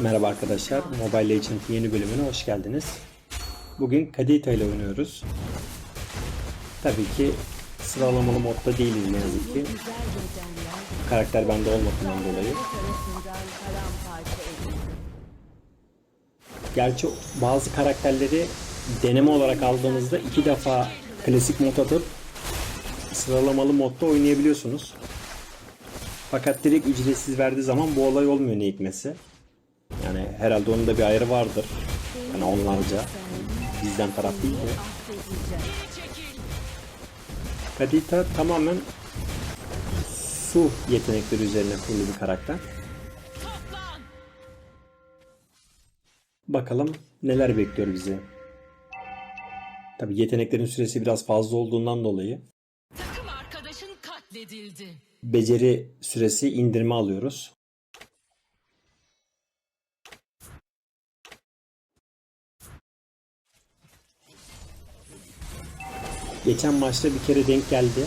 Merhaba arkadaşlar, Mobile Legends yeni bölümüne hoş geldiniz. Bugün Kadita ile oynuyoruz. Tabii ki sıralamalı modda değiliz ne yazık ki. Karakter bende olmadığından dolayı. Gerçi bazı karakterleri deneme olarak aldığınızda iki defa klasik mod atıp sıralamalı modda oynayabiliyorsunuz. Fakat direkt ücretsiz verdiği zaman bu olay olmuyor ne hikmetse. Herhalde onun da bir ayarı vardır. Yani onlarca. Bizden taraf değil de. Kadita tamamen su yetenekleri üzerine kurulu bir karakter. Bakalım neler bekliyor bizi. Tabi yeteneklerin süresi biraz fazla olduğundan dolayı Takım arkadaşın katledildi. beceri süresi indirme alıyoruz. Geçen maçta bir kere denk geldi.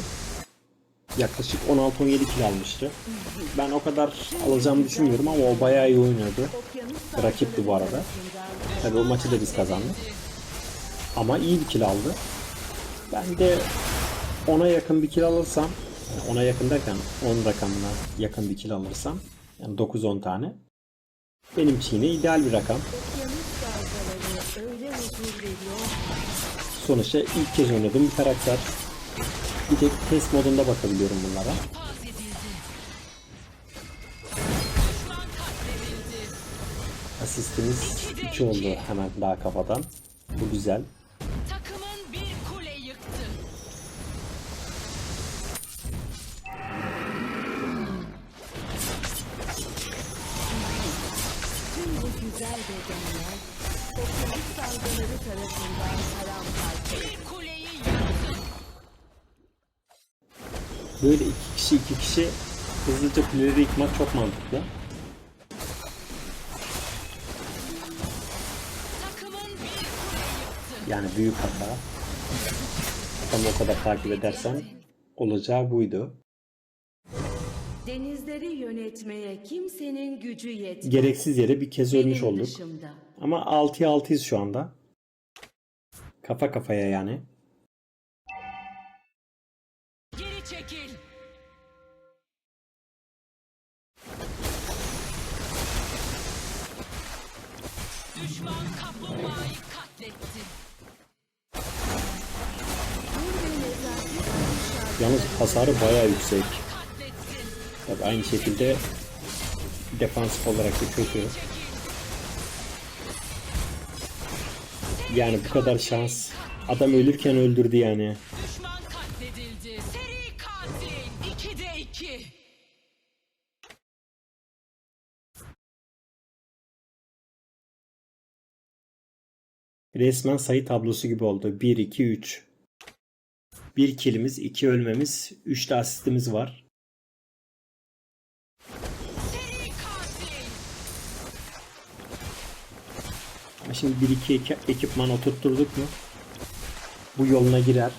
Yaklaşık 16-17 kill almıştı. Ben o kadar alacağımı düşünmüyorum ama o bayağı iyi oynuyordu. Rakipti bu arada. Tabi o maçı da biz kazandık. Ama iyi bir kill aldı. Ben de ona yakın bir kill alırsam, ona yakın derken 10 rakamına yakın bir kill alırsam, yani 9-10 tane. Benim için yine ideal bir rakam. Sonuçta ilk kez oynadığım bir karakter. Bir tek test modunda bakabiliyorum bunlara. Asistimiz 2 oldu hemen daha kafadan. Bu güzel. Takımın bir kule yıktı. Tüm bu güzel bedenler okyanus dalgaları tarafından yıktı. Böyle iki kişi iki kişi hızlıca kuleleri yıkmak çok mantıklı. Yani büyük hata. Tam o kadar takip edersen olacağı buydu. Denizleri yönetmeye kimsenin gücü yetmez. Gereksiz yere bir kez ölmüş olduk. Ama 6'ya 6'yız şu anda. Kafa kafaya yani. Geri çekil. Düşman kaplumbağayı katletti. Yalnız hasarı bayağı yüksek. Tabii aynı şekilde defansif olarak da kötü. Yani bu kadar şans. Adam ölürken öldürdü yani. Düşman katledildi. Seri katil. 2'de 2. Resmen sayı tablosu gibi oldu. 1, 2, 3. 1 kilimiz, 2 ölmemiz, 3 de asistimiz var. Şimdi 1-2 ekipman oturtturduk mu? Bu yoluna girer.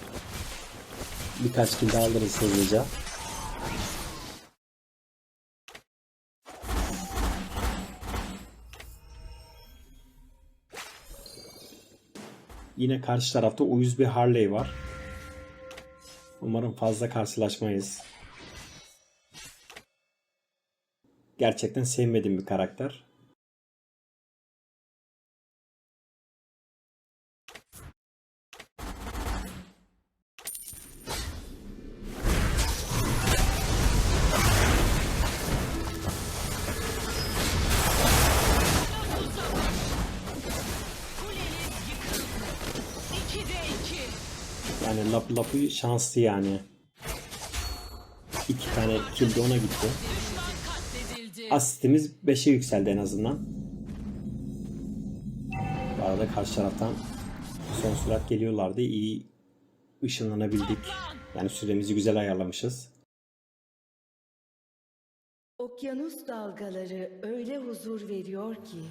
Birkaç kill daha alırız hızlıca. Yine karşı tarafta uyuz bir Harley var. Umarım fazla karşılaşmayız. Gerçekten sevmediğim bir karakter. Lapı şanslı yani. İki tane kill de ona gitti. Asistimiz 5'e yükseldi en azından. Bu arada karşı taraftan son sürat geliyorlardı. İyi ışınlanabildik. Yani süremizi güzel ayarlamışız. Okyanus dalgaları öyle huzur veriyor ki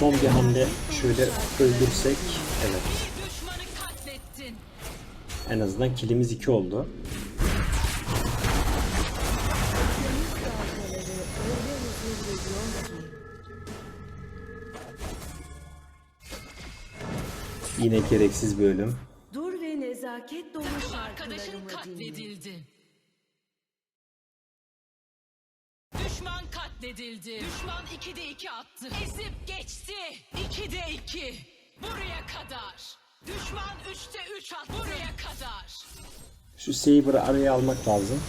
son bir hamle şöyle öldürsek evet en azından kilimiz 2 oldu. Yine gereksiz bir ölüm. Dur ve nezaket dolu Arkadaşın katledildi. Katledildi. Düşman 2'de 2 attı. Ezip geçti. 2'de 2. Buraya kadar. Düşman 3'te 3 attı. Buraya kadar. Şu Saber'ı araya almak lazım.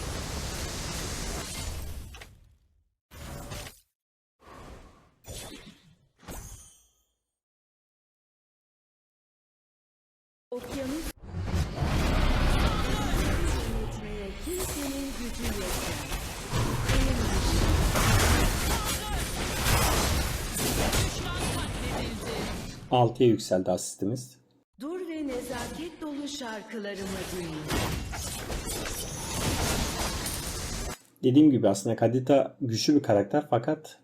6'ya yükseldi asistimiz. Dur ve nezaket dolu şarkılarımı dinle. Dediğim gibi aslında Kadita güçlü bir karakter fakat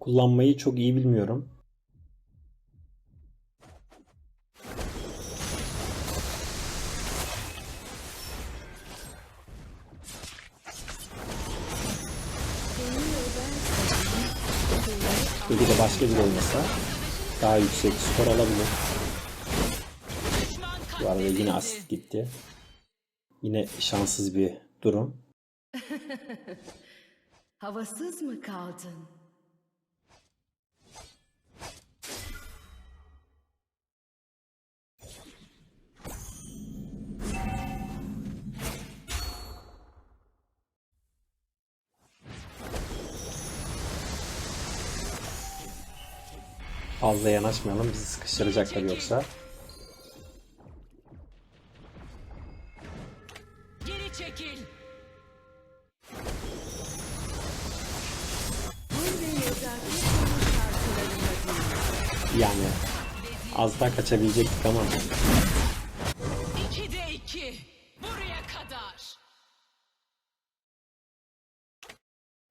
kullanmayı çok iyi bilmiyorum. Belki de başka bir oynasa daha yüksek skor alabilir. Bu arada yine asist gitti. Yine şanssız bir durum. havasız mı kaldın? Fazla yanaşmayalım bizi sıkıştıracaklar yoksa. Geri çekil. Yani az daha kaçabilecektik ama 2'de 2. Buraya kadar.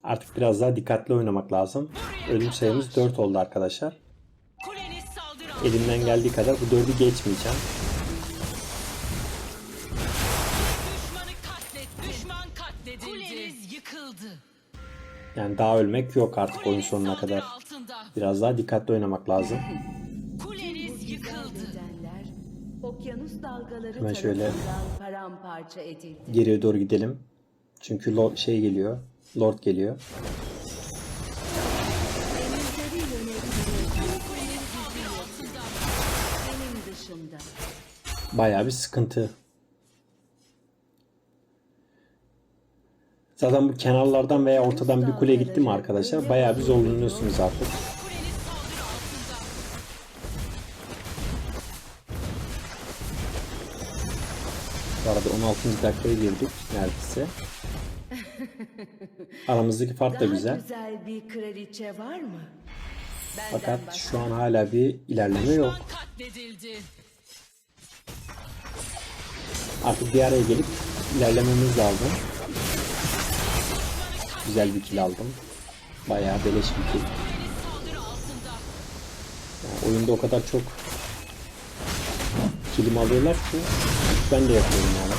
artık biraz daha dikkatli oynamak lazım. Ölüm sayımız 4 oldu arkadaşlar. Elimden geldiği kadar bu 4'ü geçmeyeceğim. Düşmanı katlet. Düşman katledildi. Kuleniz yıkıldı. Yani daha ölmek yok artık oyun sonuna kadar. Biraz daha dikkatli oynamak lazım. Kuleniz yıkıldı. Bedenler okyanus dalgaları Hemen şöyle- tarafından paramparça edildi. Geriye doğru gidelim. Çünkü Lord şey geliyor. Lord geliyor. Bayağı bir sıkıntı. Zaten bu kenarlardan veya ortadan bir kule gitti mi arkadaşlar bayağı bir zorlanıyorsunuz artık. Bu arada 16. dakikaya girdik neredeyse. Aramızdaki fark da güzel. güzel bir kraliçe var mı? Benden Fakat şu an hala bir ilerleme yok. Artık bir araya gelip ilerlememiz lazım. Güzel bir kill aldım. Bayağı beleş bir kill. Yani oyunda o kadar çok kilim alıyorlar ki ben de yapıyorum yani.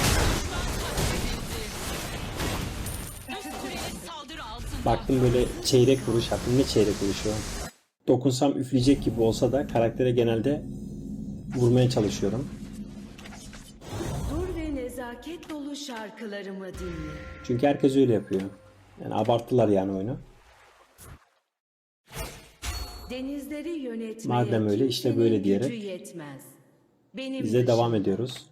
Baktım böyle çeyrek vuruş attım. Ne çeyrek vuruşu? Dokunsam üfleyecek gibi olsa da karaktere genelde vurmaya çalışıyorum. Nezaket dolu şarkılarımı dinle. Çünkü herkes öyle yapıyor. Yani abarttılar yani oyunu. Denizleri yönetmeye Madem öyle, işte böyle diyerek yetmez. Benim Biz de devam ediyoruz.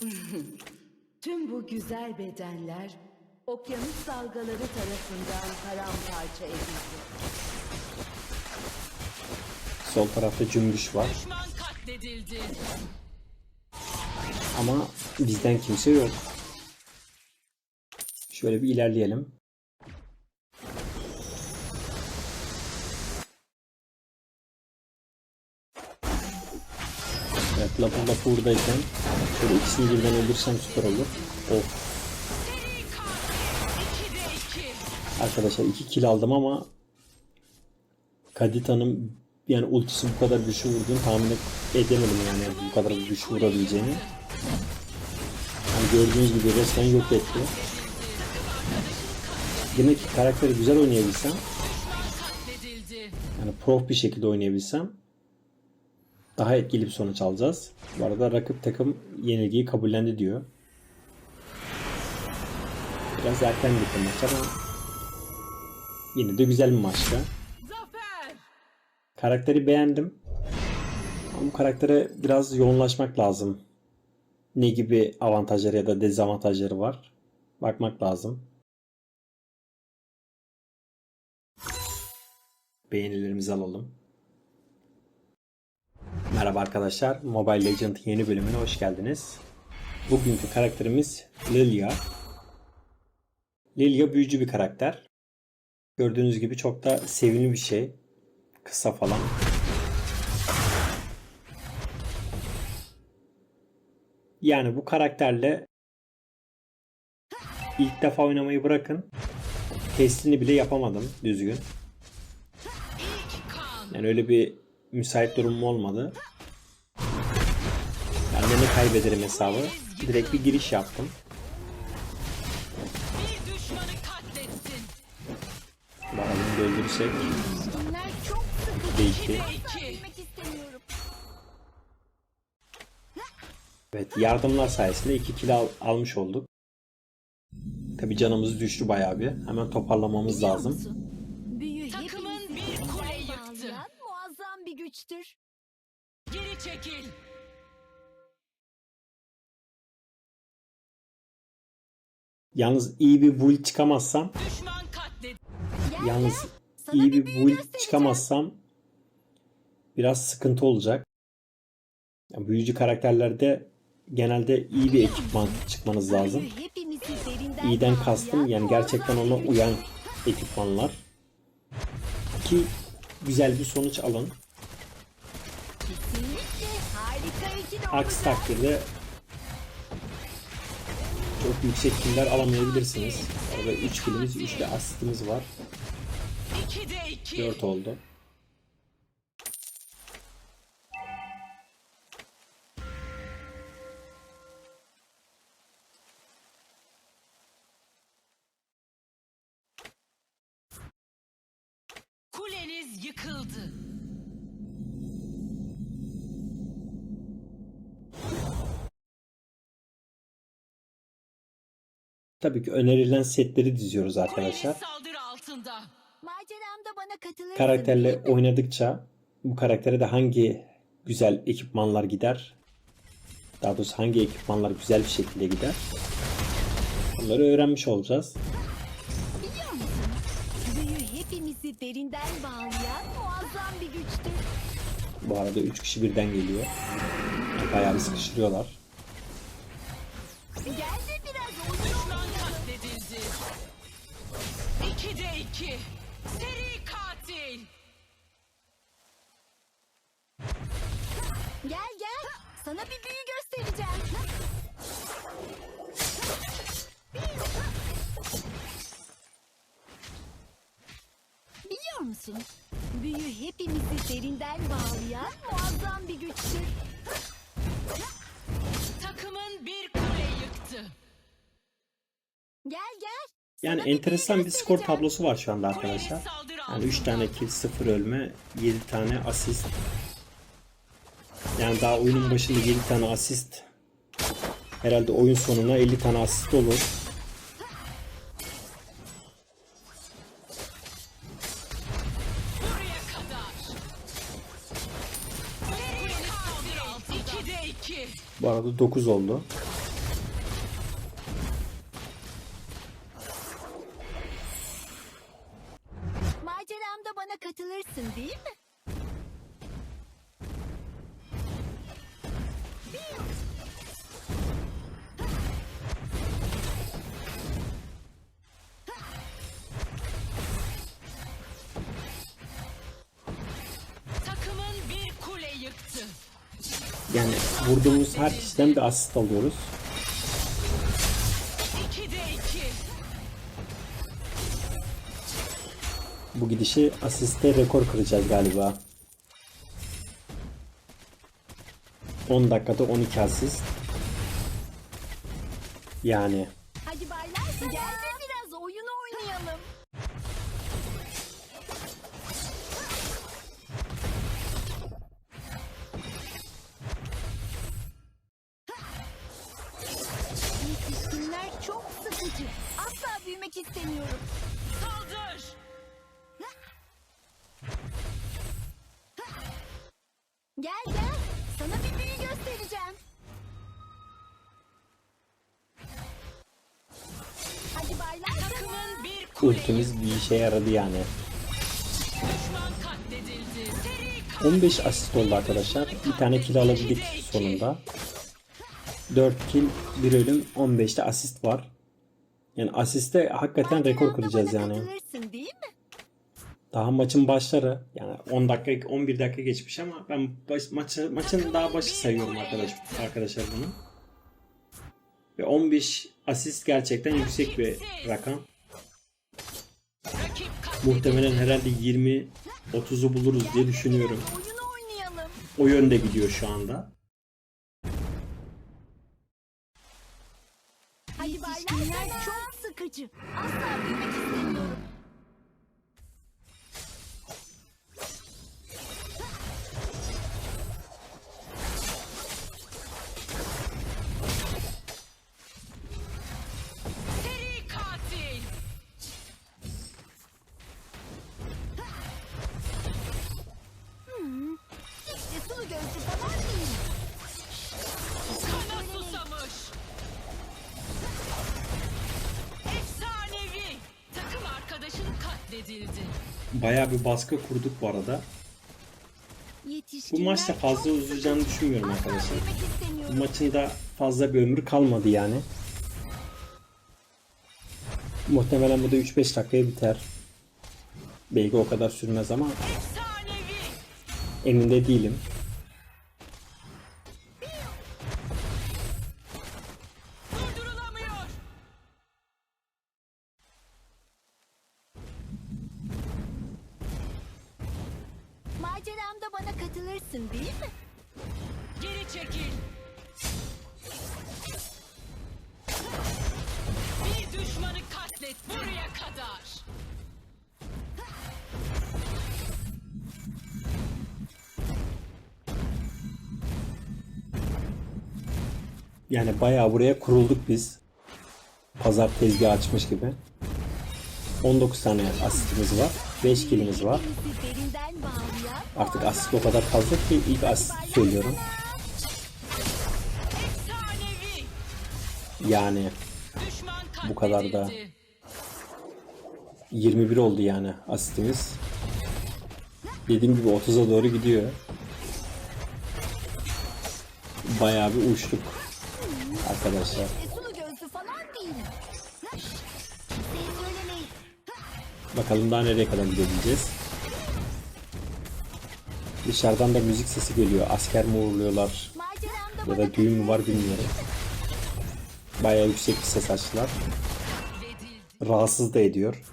Tüm bu güzel bedenler okyanus dalgaları tarafından paramparça edildi. Sol tarafta cümbüş var. Ama bizden kimse yok. Şöyle bir ilerleyelim. Evet lapı lapı buradayken şöyle ikisini birden öldürsem süper olur. Of Seri katil. 2'de 2. arkadaşlar 2 kill aldım ama Kadita'nın yani ultisi bu kadar güçlü vurduğunu tahmin edemedim yani bu kadar güçlü vurabileceğini. Yani gördüğünüz gibi resmen yok etti. Demek ki karakteri güzel oynayabilsem yani prof bir şekilde oynayabilsem daha etkili bir sonuç alacağız. Bu arada rakip takım yenilgiyi kabullendi diyor. Biraz erken bitti maç ama yine de güzel bir maçtı. Karakteri beğendim. Ama bu karaktere biraz yoğunlaşmak lazım. Ne gibi avantajları ya da dezavantajları var? Bakmak lazım. Beğenilerimizi alalım. Merhaba arkadaşlar. Mobile Legends yeni bölümüne hoş geldiniz. Bugünkü karakterimiz Lilia. Lilia büyücü bir karakter. Gördüğünüz gibi çok da sevimli bir şey. Kısa falan. Yani bu karakterle ilk defa oynamayı bırakın. Testini bile yapamadım düzgün. Yani öyle bir müsait durumum olmadı. Ne kaybederim hesabı. Direkt bir giriş yaptım. Bakalım bir Değişti. 2'de 2. Bilmek istemiyorum. Evet yardımlar sayesinde 2 kill al- almış olduk. Tabi canımız düştü bayağı bir. Hemen toparlamamız Biliyor lazım. musun? Büyü Takımın bir kule yıktı. muazzam bir güçtür. Geri çekil. Yalnız iyi bir build çıkamazsam Yalnız iyi bir göstereceğim. çıkamazsam biraz sıkıntı olacak. Ya büyücü karakterlerde genelde iyi bir ekipman çıkmanız lazım. İyiden kastım yani gerçekten ona uyan ekipmanlar. Ki güzel bir sonuç alın. Aksi takdirde çok yüksek killer alamayabilirsiniz. Orada 3 killimiz, 3 de asistimiz var. 2'de 2. 4 oldu. Kuleniz yıkıldı. Tabii ki önerilen setleri diziyoruz Kuleniz arkadaşlar. saldırı altında. Maceramda bana katılırsın Karakterle oynadıkça bu karaktere de hangi güzel ekipmanlar gider? Daha doğrusu hangi ekipmanlar güzel bir şekilde gider? Bunları öğrenmiş olacağız. Derinden bağlayan muazzam bir güçtür. Bu arada 3 kişi birden geliyor. Bayağı bir sıkıştırıyorlar. Gel de biraz oyun Düşman katledildi. 2'de 2. Seri katil. Gel gel. Sana bir büyü göstereceğim. Biliyor musun? Büyü hepimizi derinden bağlayan muazzam bir güçtür. Takımın bir kule yıktı. Gel gel. Yani Sana enteresan bir skor tablosu var şu anda arkadaşlar. Yani 3 tane kill, 0 ölme, 7 tane asist. Yani daha oyunun başında 7 tane asist. Herhalde oyun sonuna 50 tane asist olur. 2. Bu arada 9 oldu. Yani vurduğumuz her kişiden bir asist alıyoruz. 2'de 2. Bu gidişi asiste rekor kıracağız galiba. 10 dakikada 12 asist. Yani sıkıcı. Asla büyümek istemiyorum. Saldır. Gel gel. Sana bir büyü göstereceğim. Hadi baylar. Takımın bir ultimiz bir işe yaradı yani. düşman katledildi. Seri katil. 15 asist oldu arkadaşlar. Bir tane kill alabildik sonunda. 4 kill, 1 ölüm, 15'te asist var. Yani asiste hakikaten rekor kıracağız yani. değil mi? Daha maçın başları yani 10 dakika 11 dakika geçmiş ama ben baş, maçı, maçın daha başı sayıyorum arkadaş arkadaşlar bunu. Ve 15 asist gerçekten yüksek bir rakam. Muhtemelen herhalde 20 30'u buluruz diye düşünüyorum. O yönde gidiyor şu anda. Çok sıkıcı. Asla büyümek istemiyorum. Bayağı bir baskı kurduk bu arada. Bu maçta fazla uzayacağını düşünmüyorum arkadaşlar. Bu maçın da fazla bir ömrü kalmadı yani. Muhtemelen bu da 3-5 dakikaya biter. Belki o kadar sürmez ama emin de değilim. Bayağı buraya kurulduk biz. Pazar tezgahı açmış gibi. 19 tane asistimiz var. 5 killimiz var. Artık asist o kadar fazla ki ilk asist söylüyorum. Yani Bu kadar da. katledildi. 21 oldu yani asistimiz. Dediğim gibi 30'a doğru gidiyor. Bayağı bir uçtuk arkadaşlar. Bakalım daha nereye kadar gidebileceğiz. Dışarıdan da müzik sesi geliyor. Asker mi uğurluyorlar ya da düğün mü var bilmiyorum. Bayağı yüksek bir ses açtılar. Rahatsız da ediyor.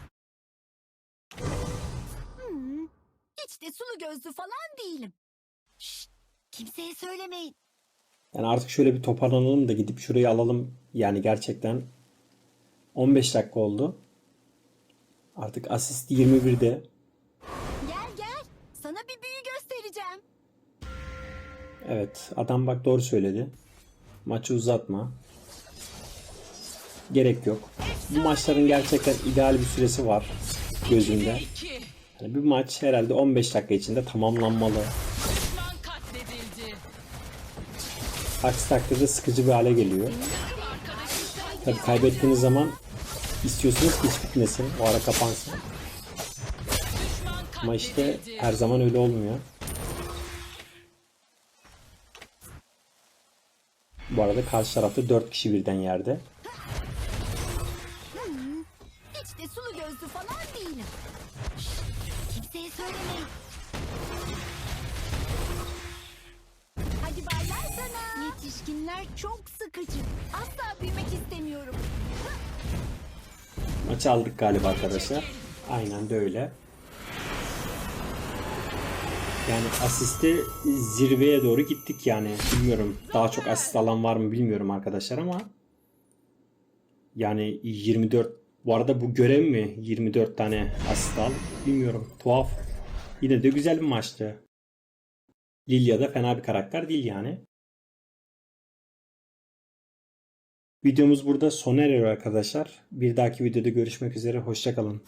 Hiç de sulu gözlü falan değilim. Şşt, kimseye söylemeyin. Yani artık şöyle bir toparlanalım da gidip şurayı alalım. Yani gerçekten 15 dakika oldu. Artık asist 21'de. Gel gel. Sana bir büyü göstereceğim. Evet adam bak doğru söyledi. Maçı uzatma. Gerek yok. Bu maçların gerçekten ideal bir süresi var gözümde. 2. Yani bir maç herhalde 15 dakika içinde tamamlanmalı. Aksi takdirde sıkıcı bir hale geliyor. Tabii kaybettiğiniz zaman istiyorsunuz ki hiç bitmesin. O ara kapansın. Ama işte her zaman öyle olmuyor. Bu arada karşı tarafta 4 kişi birden yerde. Hiç de sulu gözlü falan değilim. Kimseye söylemeyin. Çok sıkıcı. Asla büyümek istemiyorum. Maçı aldık galiba arkadaşlar. Aynen de öyle. Yani asiste zirveye doğru gittik yani. Bilmiyorum daha çok asist alan var mı bilmiyorum arkadaşlar ama yani 24 bu arada bu görev mi 24 tane asist al bilmiyorum tuhaf. Yine de güzel bir maçtı. Lilia da fena bir karakter değil yani. Videomuz burada sona eriyor arkadaşlar. Bir dahaki videoda görüşmek üzere. Hoşçakalın.